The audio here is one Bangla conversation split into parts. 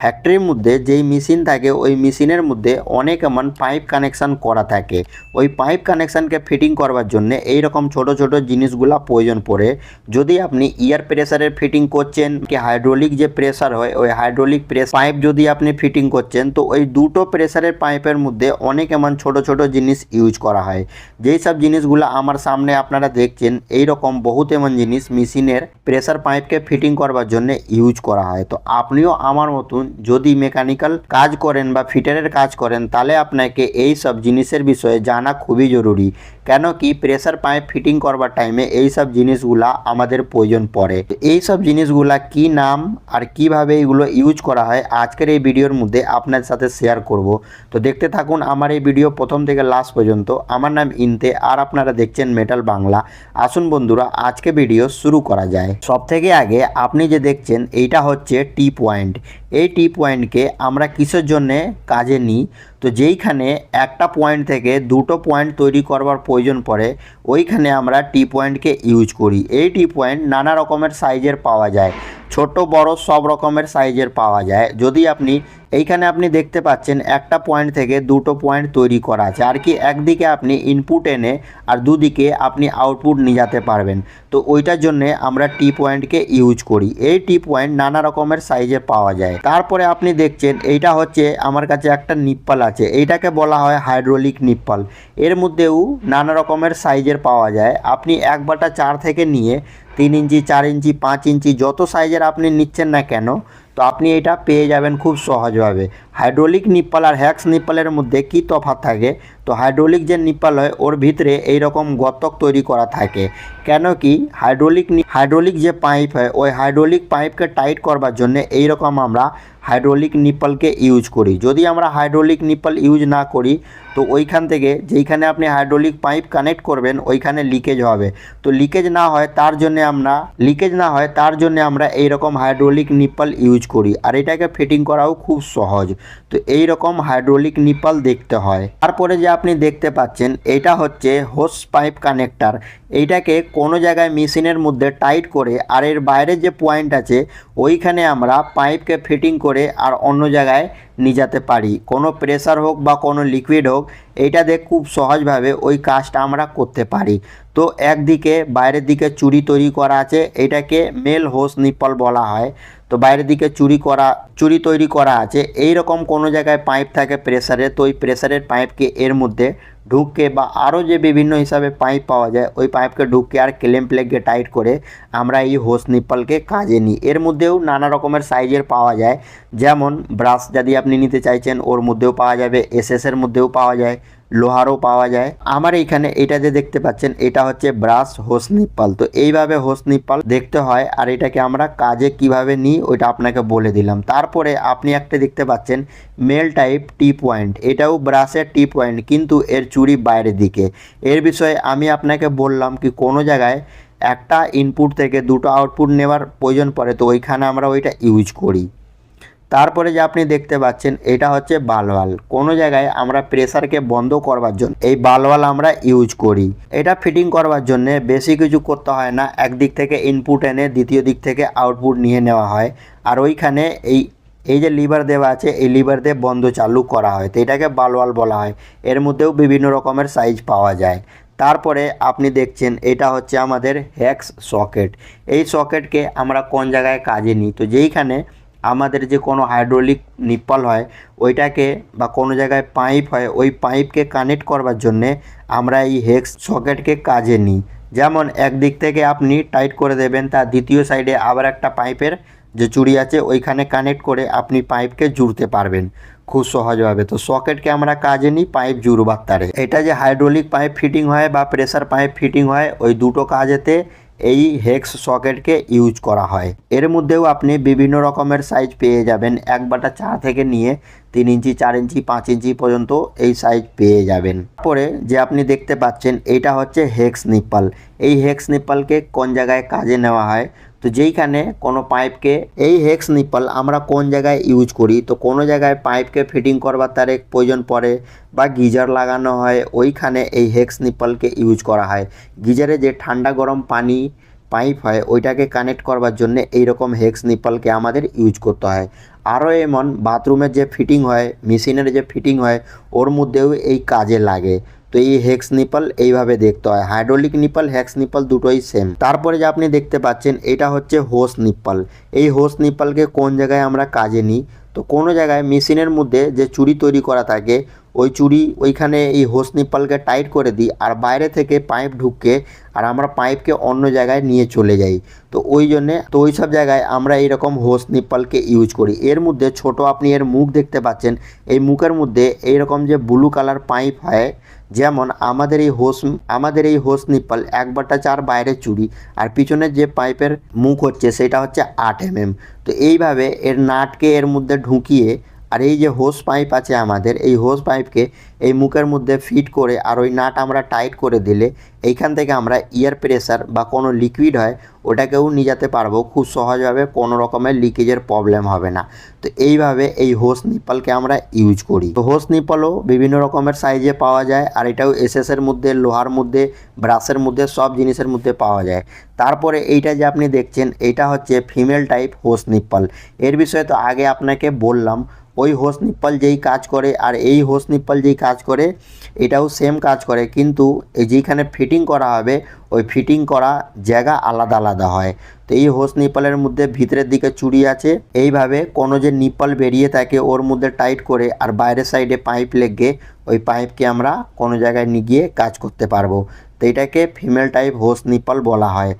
ফ্যাক্টরির মধ্যে যেই মেশিন থাকে, ওই মেশিনের মধ্যে অনেক এমন পাইপ কানেকশান করা থাকে। ওই পাইপ কানেকশানকে ফিটিং করবার জন্য এই রকম ছোট ছোট জিনিসগুলা প্রয়োজন পড়ে। যদি আপনি ইয়ার প্রেসারের ফিটিং করছেন, কি হাইড্রোলিক যে প্রেসার হয়, ওই হাইড্রোলিক প্রেস পাইপ যদি আপনি ফিটিং করছেন, তো ওই দুটো প্রেসারের পাইপের মধ্যে অনেক এমন ছোট ছোট জিনিস ইউজ করা হয়। যেই সব জিনিসগুলো আমার সামনে আপনারা দেখছেন এই রকম বহুত এমন জিনিস মেশিনের প্রেসার পাইপকে ফিটিং করবার জন্য ইউজ করা হয়। তো আপনিও আমার মতন যদি মেকানিক্যাল কাজ করেন বা ফিটারের কাজ করেন, তাহলে আপনাকে এই সব জিনিসের বিষয়ে জানা খুবই জরুরি। কেন কি প্রেসার পাইপ ফিটিং করবার টাইমে এই সব জিনিসগুলা আমাদের প্রয়োজন পড়ে। এই সব জিনিসগুলা কি নাম আর কীভাবে এগুলো ইউজ করা হয়? আজকের এই ভিডিওর মধ্যে আপনার সাথে শেয়ার করব। তো দেখতে থাকুন আমার এই ভিডিও প্রথম থেকে লাস্ট পর্যন্ত। আমার নাম ইনতে আর আপনারা দেখছেন মেটাল বাংলা আসুন বন্ধুরা, আজকে ভিডিও শুরু করা যায়। সব থেকে আগে আপনি যে দেখছেন, এইটা হচ্ছে টি পয়েন্ট এই টি পয়েন্টকে আমরা কিসের জন্যে কাজে নিই? তো যেইখানে একটা পয়েন্ট থেকে দুটো পয়েন্ট তৈরি করবার প্রয়োজন পড়ে, ওইখানে আমরা টি পয়েন্টকে ইউজ করি। এই টি পয়েন্ট নানা রকমের সাইজের পাওয়া যায়। ছোট, বড় সব রকমের সাইজের পাওয়া যায়। যদি আপনি, এইখানে আপনি দেখতে পাচ্ছেন একটা পয়েন্ট থেকে দুটো পয়েন্ট তৈরি করা আছে। আর কি একদিকে আপনি ইনপুট এনে আর দুদিকে আপনি আউটপুট নিয়ে যেতে পারবেন। তো ওইটার জন্যে আমরা টি পয়েন্টকে ইউজ করি। এই টি পয়েন্ট নানা রকমের সাইজে পাওয়া যায়। তারপরে আপনি দেখছেন, এইটা হচ্ছে আমার কাছে একটা নিপ্পাল আছে। এইটাকে বলা হয় হাইড্রোলিক নিপ্পাল এর মধ্যেও নানা রকমের সাইজের পাওয়া যায়। আপনি এক বাটা চার থেকে নিয়ে তিন ইঞ্চি চার ইঞ্চি পাঁচ ইঞ্চি যত সাইজের আপনি নিচ্ছেন না কেন তো আপনি এটা পেয়ে যাবেন খুব সহজভাবে। হাইড্রোলিক নিপ্পাল আর হ্যাক্স নিপ্পালের মধ্যে কি তফাৎ থাকে? তো হাইড্রোলিক যে নিপ্পাল হয়, ওর ভিতরে এই রকম গতক তৈরি করা থাকে। কেন কি? হাইড্রোলিক হাইড্রোলিক যে পাইপ হয়, ওই হাইড্রোলিক পাইপকে টাইট করবার জন্য এই রকম আমরা হাইড্রোলিক নিপ্পলকে ইউজ করি। যদি আমরা হাইড্রোলিক নিপ্পল ইউজ না করি, তো ওইখান থেকে যেইখানে আপনি হাইড্রোলিক পাইপ কানেক্ট করবেন, ওইখানে লিকেজ হবে। তো লিকেজ না হয় তার জন্য আমরা লিকেজ না হয় তার জন্য আমরা এই রকম হাইড্রোলিক নিপ্পল ইউজ করি। আর এটাকে ফিটিং করাও খুব সহজ। তো এই রকম হাইড্রোলিক নিপাল দেখতে হয়। তারপরে যে আপনি দেখতে পাচ্ছেন, এটা হচ্ছে হোস পাইপ কানেক্টার এইটাকে কোনো জায়গায় মেশিনের মধ্যে টাইট করে, আর এর বাইরে যে পয়েন্ট আছে, ওইখানে আমরা পাইপকে ফিটিং করে, আর অন্য জায়গায় নিয়ে পারি। কোনো প্রেসার হোক বা কোনো লিকুইড হোক, এইটা দিয়ে খুব সহজভাবে ওই কাজটা আমরা করতে পারি। তো একদিকে বাইরের দিকে চুরি তৈরি করা আছে, এটাকে মেল হোস নিপল বলা হয়। তো বাইরের দিকে চুরি করা, চুরি তৈরি করা আছে এই রকম কোনো জায়গায় পাইপ থাকে প্রেসারে তো ওই প্রেসারের পাইপকে এর মধ্যে ঢুকে বা আরও যে বিভিন্ন হিসাবে পাইপ পাওয়া যায়, ওই পাইপকে ঢুকে আর ক্লেম প্লেগকে টাইট করে আমরা এই হোস নিপ্পলকে কাজে নিই। এর মধ্যেও নানা রকমের সাইজের পাওয়া যায়। যেমন ব্রাশ যদি আপনি নিতে চাইছেন, ওর মধ্যেও পাওয়া যাবে, এসএসের মধ্যেও পাওয়া যায়। লোহারও পাওয়া যায়। আমার এইখানে এটা যে দেখতে পাচ্ছেন, এটা হচ্ছে ব্রাশ হোস নিপ্পাল। তো এইভাবে হোস নিপ্পাল দেখতে হয় আর এটাকে আমরা কাজে কীভাবে নিই ওইটা আপনাকে বলে দিলাম। তারপরে আপনি একটা দেখতে পাচ্ছেন, মেল টাইপ টি পয়েন্ট এটাও ব্রাশের টি পয়েন্ট কিন্তু এর চুরি বাইরের দিকে। এর বিষয়ে আমি আপনাকে বললাম কি, কোনো জায়গায় একটা ইনপুট থেকে দুটো আউটপুট নেওয়ার প্রয়োজন পড়ে, তো ওইখানে আমরা ওইটা ইউজ করি। তারপরে যে আপনি দেখতে পাচ্ছেন, এটা হচ্ছে বালওয়াল। কোনো জায়গায় আমরা প্রেসারকে বন্ধ করবার জন্য, এই বালওয়াল আমরা ইউজ করি। এটা ফিটিং করবার জন্য বেশি কিছু করতে হয় না, একদিক থেকে ইনপুট এনে, দ্বিতীয় দিক থেকে আউটপুট নিয়ে নেওয়া হয়। আর ওইখানে এই এই যে লিভার দেওয়া আছে, এই লিভার দিয়ে বন্ধ চালু করা হয়। তো এটাকে বালওয়াল বলা হয়। এর মধ্যেও বিভিন্ন রকমের সাইজ পাওয়া যায়। তারপরে আপনি দেখছেন, এটা হচ্ছে আমাদের হ্যাক্স সকেট এই সকেটকে আমরা কোন জায়গায় কাজে নিই? তো যেইখানে আমাদের যে কোনো হাইড্রোলিক নিপ্পল হয়, ওইটাকে বা কোনো জায়গায় পাইপ হয়, ওই পাইপকে কানেক্ট করবার জন্যে আমরা এই হেক্স সকেটকে কাজে নিই। যেমন একদিক থেকে আপনি টাইট করে দেবেন তার দ্বিতীয় সাইডে আবার একটা পাইপের যে চুড়ি আছে, ওইখানে কানেক্ট করে আপনি পাইপকে জুড়তে পারবেন খুব সহজভাবে। তো সকেটকে আমরা কাজে নিই পাইপ জুড়বার তারে। এটা যে হাইড্রোলিক পাইপ ফিটিং হয় বা প্রেসার পাইপ ফিটিং হয়, ওই দুটো কাজেতে এই হেক্স সকেটকে ইউজ করা হয়। এর মধ্যেও আপনি বিভিন্ন রকমের সাইজ পেয়ে যাবেন। এক বাটা চা থেকে নিয়ে তিন ইঞ্চি, চার ইঞ্চি, পাঁচ ইঞ্চি পর্যন্ত এই সাইজ পেয়ে যাবেন। পরে যে আপনি দেখতে পাচ্ছেন, এটা হচ্ছে হেক্স নিপ্পাল। এই হেক্স নিপ্পালকে কোন জায়গায় কাজে নেওয়া হয়? তো যেইখানে কোনো পাইপকে, এই হেক্স নিপ্পল আমরা কোন জায়গায় ইউজ করি? তো কোনো জায়গায় পাইপকে ফিটিং করবার তার এক প্রয়োজন পড়ে বা গিজার লাগানো হয়, ওইখানে এই হেক্স নিপ্পলকে ইউজ করা হয়। গিজারে যে ঠান্ডা গরম পানি পাইপ হয়, ওইটাকে কানেক্ট করবার জন্য এইরকম হেক্স নিপলকে আমাদের ইউজ করতে হয়। আরও এমন বাথরুমের যে ফিটিং হয় মেশিনের যে ফিটিং হয়, ওর মধ্যেও এই কাজে লাগে। তো এই হেক্স নিপল এইভাবে দেখতে হয়। হাইড্রোলিক নিপল হেক্স নিপল দুটোই সেম তারপরে যে আপনি দেখতে পাচ্ছেন, এটা হচ্ছে হোস নিপল এই হোস নিপলকে কোন জায়গায় আমরা কাজে নিই? তো কোনো জায়গায় মেশিনের মধ্যে যে চুড়ি তৈরি করা থাকে ওই চুড়ি ওইখানে এই হোস নিপলকে টাইট করে দিই আর বাইরে থেকে পাইপ ঢুকে আর আমরা পাইপকে অন্য জায়গায় নিয়ে চলে যাই। তো ওই জন্যে তো ওই সব জায়গায় আমরা এইরকম হোস নিপলকে ইউজ করি। এর মধ্যে ছোট আপনি এর মুখ দেখতে পাচ্ছেন। এই মুখের মধ্যে এইরকম যে ব্লু কালার পাইপ হয়, যেমন আমাদের এই হোস, আমাদের এই হোস নিপল এক বাটা চার বাইরে চুড়ি আর পিছনের যে পাইপের মুখ হচ্ছে সেটা হচ্ছে আট এমএম। তো এইভাবে এর নাটকে এর মধ্যে ঢুকিয়ে আর এই যে হোস পাইপ আছে আমাদের, এই হোস পাইপকে এই মুখের মধ্যে ফিট করে আর ওই নাট আমরা টাইট করে দিলে এইখান থেকে আমরা ইয়ার প্রেসার বা কোনো লিকুইড হয়, ওটাকেও নিয়ে যেতে পারব। খুব সহজভাবে কোনো রকমের লিকেজের প্রবলেম হবে না। তো এইভাবে এই হোস নিপলকে আমরা ইউজ করি। তো হোস নিপলও বিভিন্ন রকমের সাইজে পাওয়া যায় আর এটাও এসএসের মধ্যে, লোহার মধ্যে, ব্রাশের মধ্যে, সব জিনিসের মধ্যে পাওয়া যায়। তারপরে এইটা যে আপনি দেখছেন এটা হচ্ছে ফিমেল টাইপ হোস নিপল এর বিষয়ে তো আগে আপনাকে বললাম ওই হোস নিপ্পল যেই কাজ করে আর এই হোস নিপ্পল যেই কাজ করে, এটাও সেম কাজ করে। কিন্তু এই যেখানে ফিটিং করা হবে, ওই ফিটিং করা জায়গা আলাদা আলাদা হয়। তো এই হোস নিপ্পলের মধ্যে ভিতরের দিকে চুড়ি আছে। এইভাবে কোনো যে নিপ্পল বেরিয়ে থাকে, ওর মধ্যে টাইট করে আর বাইরের সাইডে পাইপ লেগে, ওই পাইপকে আমরা কোনো জায়গায় নিয়ে গিয়ে কাজ করতে পারব। তো এটাকে ফিমেল টাইপ হোস নিপ্পল বলা হয়।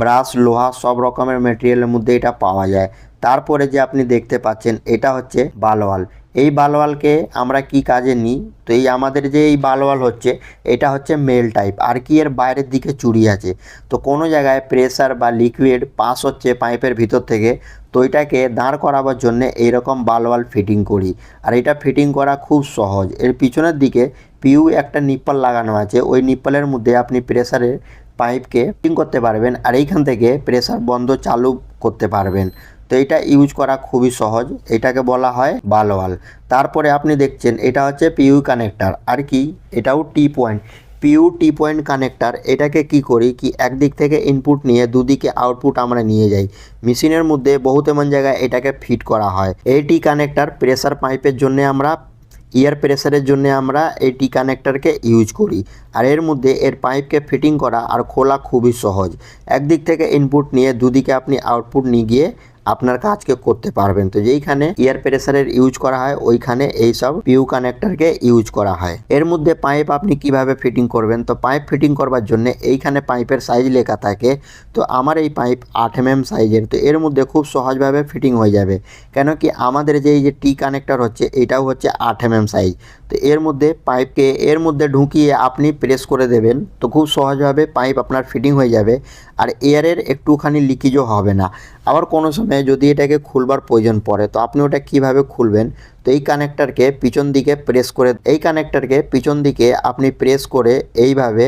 ব্রাশ, লোহা সব রকমের মেটেরিয়ালের মধ্যে এটা পাওয়া যায়। তারপরে যে আপনি দেখতে পাচ্ছেন, এটা হচ্ছে বালওয়াল। এই বালওয়ালকে আমরা কি কাজে নিই? তো এই আমাদের যে এই বালওয়াল হচ্ছে, এটা হচ্ছে মেল টাইপ। আর কি এর বাইরের দিকে চুড়ি আছে? তো কোনো জায়গায় প্রেসার বা লিকুইড পাস হচ্ছে পাইপের ভিতর থেকে, তো এটাকে দাঁড় করাবার জন্য এইরকম বালওয়াল ফিটিং করি। আর এটা ফিটিং করা খুব সহজ। এর পিছনের দিকে পিউ একটা নিপ্পল লাগানো আছে। ওই নিপ্পলের মধ্যে আপনি প্রেসারের পাইপকে ফিটিং করতে পারবেন। আর এইখান থেকে প্রেসার বন্ধ চালু করতে পারবেন। তো এটা ইউজ করা খুবই সহজ। এটাকে বলা হয় বালওয়াল। তারপরে আপনি দেখছেন এটা হচ্ছে পিইউ কানেক্টার আর কি? এটাও টি পয়েন্ট পিউ টি পয়েন্ট কানেক্টার এটাকে কি করি? কি একদিক থেকে ইনপুট নিয়ে দুদিকে আউটপুট আমরা নিয়ে যাই। মেশিনের মধ্যে বহুত এমন জায়গায় এটাকে ফিট করা হয়। এই টি কানেক্টার প্রেসার পাইপের জন্য আমরা এয়ার প্রেসারের জন্য আমরা এই টি কানেক্টরকে ইউজ করি। আর এর মধ্যে এর পাইপকে ফিটিং করা আর খোলা খুবই সহজ। একদিক থেকে ইনপুট নিয়ে দুদিকে আপনি আউটপুট নিয়ে গিয়ে আপনার কাজকে করতে পারবেন। তো যেইখানে এয়ার প্রেসারের ইউজ করা হয়, ওইখানে এই সব পিউ কানেক্টরকে ইউজ করা হয়। এর মধ্যে পাইপ আপনি কীভাবে ফিটিং করবেন? তো পাইপ ফিটিং করবার জন্য এইখানে পাইপের সাইজ লেখা থাকে। তো আমার এই পাইপ আট এম সাইজের, তো এর মধ্যে খুব সহজভাবে ফিটিং হয়ে যাবে। কেন কি আমাদের যে এই যে টি কানেক্টর হচ্ছে, এটাও হচ্ছে আট এম সাইজ। তো এর মধ্যে পাইপকে, এর মধ্যে ঢুকিয়ে আপনি প্রেস করে দেবেন, তো খুব সহজভাবে পাইপ আপনার ফিটিং হয়ে যাবে। আর এয়ারের একটুখানি লিকেজও হবে না। আবার কোনো সময় যদি এটাকে খুলবার প্রয়োজন পড়ে, তো আপনি ওটা কীভাবে খুলবেন? তো এই কানেক্টারকে পিছন দিকে প্রেস করে, এই কানেক্টারকে পিছন দিকে আপনি প্রেস করে এইভাবে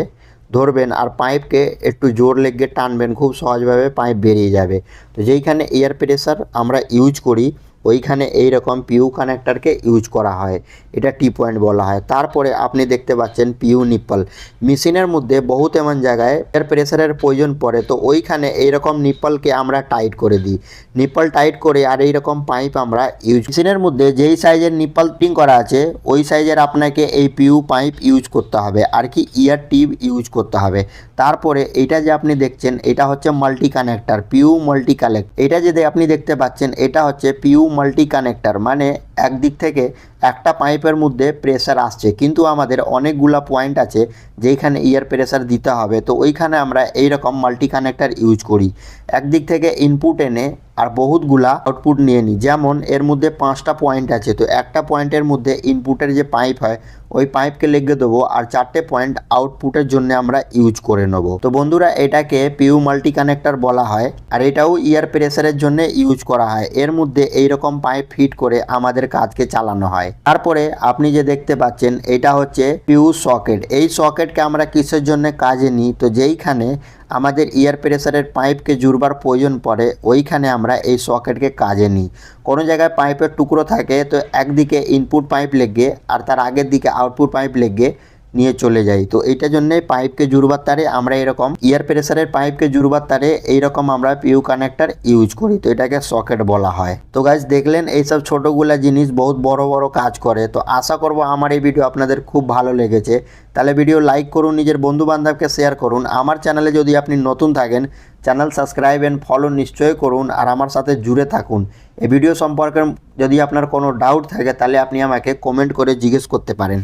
ধরবেন আর পাইপকে একটু জোর লেগে টানবেন, খুব সহজভাবে পাইপ বেরিয়ে যাবে। তো যেইখানে এয়ার প্রেসার আমরা ইউজ করি ওইখানে এই রকম পিউ কানেক্টারকে ইউজ করা হয়। এটা টি পয়েন্ট বলা হয়। তারপরে আপনি দেখতে পাচ্ছেন পিউ নিপ্পল। মেশিনের মধ্যে বহুত এমন জায়গায় এর প্রেসারের প্রয়োজন পড়ে, তো ওইখানে এইরকম নিপ্পলকে আমরা টাইট করে দিই। নিপ্পল টাইট করে আর এইরকম পাইপ আমরা ইউজ মেশিনের মধ্যে যেই সাইজের নিপ্পল ফিটিং করা আছে, ওই সাইজের আপনাকে এই পিউ পাইপ ইউজ করতে হবে আর কি ইয়ার টিউব ইউজ করতে হবে। তারপরে এটা যে আপনি দেখছেন, এটা হচ্ছে মাল্টি কানেক্টার পিউ মাল্টি কালেক্ট এটা যদি আপনি দেখতে পাচ্ছেন, এটা হচ্ছে পিউ মাল্টি কানেক্টার মানে একদিক থেকে একটা পাইপের মধ্যে প্রেসার আসছে। কিন্তু আমাদের অনেকগুলা পয়েন্ট আছে যেইখানে ইয়ার প্রেসার দিতে হবে। তো ওইখানে আমরা এই রকম মাল্টি কানেক্টার ইউজ করি। একদিক থেকে ইনপুট এনে আর বহুতগুলা আউটপুট নিয়ে নিই। যেমন এর মধ্যে পাঁচটা পয়েন্ট আছে। তো একটা পয়েন্টের মধ্যে ইনপুটের যে পাইপ হয়, ওই পাইপকে লেগে দেবো আর চারটে পয়েন্ট আউটপুটের জন্য আমরা ইউজ করে নেব। তো বন্ধুরা, এটাকে পিউ মাল্টি কানেক্টার বলা হয়। আর এটাও ইয়ার প্রেসারের জন্য ইউজ করা হয়। এর মধ্যে এই রকম পাইপ ফিট করে আমাদের কাজকে চালানো হয়। তারপরে আপনি যে দেখতে পাচ্ছেন, এটা হচ্ছে পিউ সকেট। এই সকেটকে আমরা কিসের জন্য কাজে নিই? তো যেইখানে আমাদের এয়ার প্রেসারের পাইপকে জুড়বার প্রয়োজন পড়ে, ওইখানে আমরা এই সকেটকে কাজে নিই। কোনো জায়গায় পাইপের টুকরো থাকে, তো একদিকে ইনপুট পাইপ লেগে, আর তার আগের দিকে আউটপুট পাইপ লেগে নিয়ে চলে যাই। তো এইটার জন্যে পাইপকে জুড়বার তারে আমরা এরকম ইয়ার প্রেসারের পাইপকে জুড়বার তারে এইরকম আমরা পিউ কানেক্টর ইউজ করি। তো এটাকে সকেট বলা হয়। তো গাছ দেখলেন এইসব ছোটোগুলা জিনিস বহুত বড় বড় কাজ করে। তো আশা করব আমার এই ভিডিও আপনাদের খুব ভালো লেগেছে। তাহলে ভিডিও লাইক করুন, নিজের বন্ধু বান্ধবকে শেয়ার করুন। আমার চ্যানেলে যদি আপনি নতুন থাকেন চ্যানেল সাবস্ক্রাইব অ্যান্ড ফলো নিশ্চয়ই করুন আর আমার সাথে জুড়ে থাকুন। এই ভিডিও সম্পর্কে যদি আপনার কোনো ডাউট থাকে, তাহলে আপনি আমাকে কমেন্ট করে জিজ্ঞেস করতে পারেন।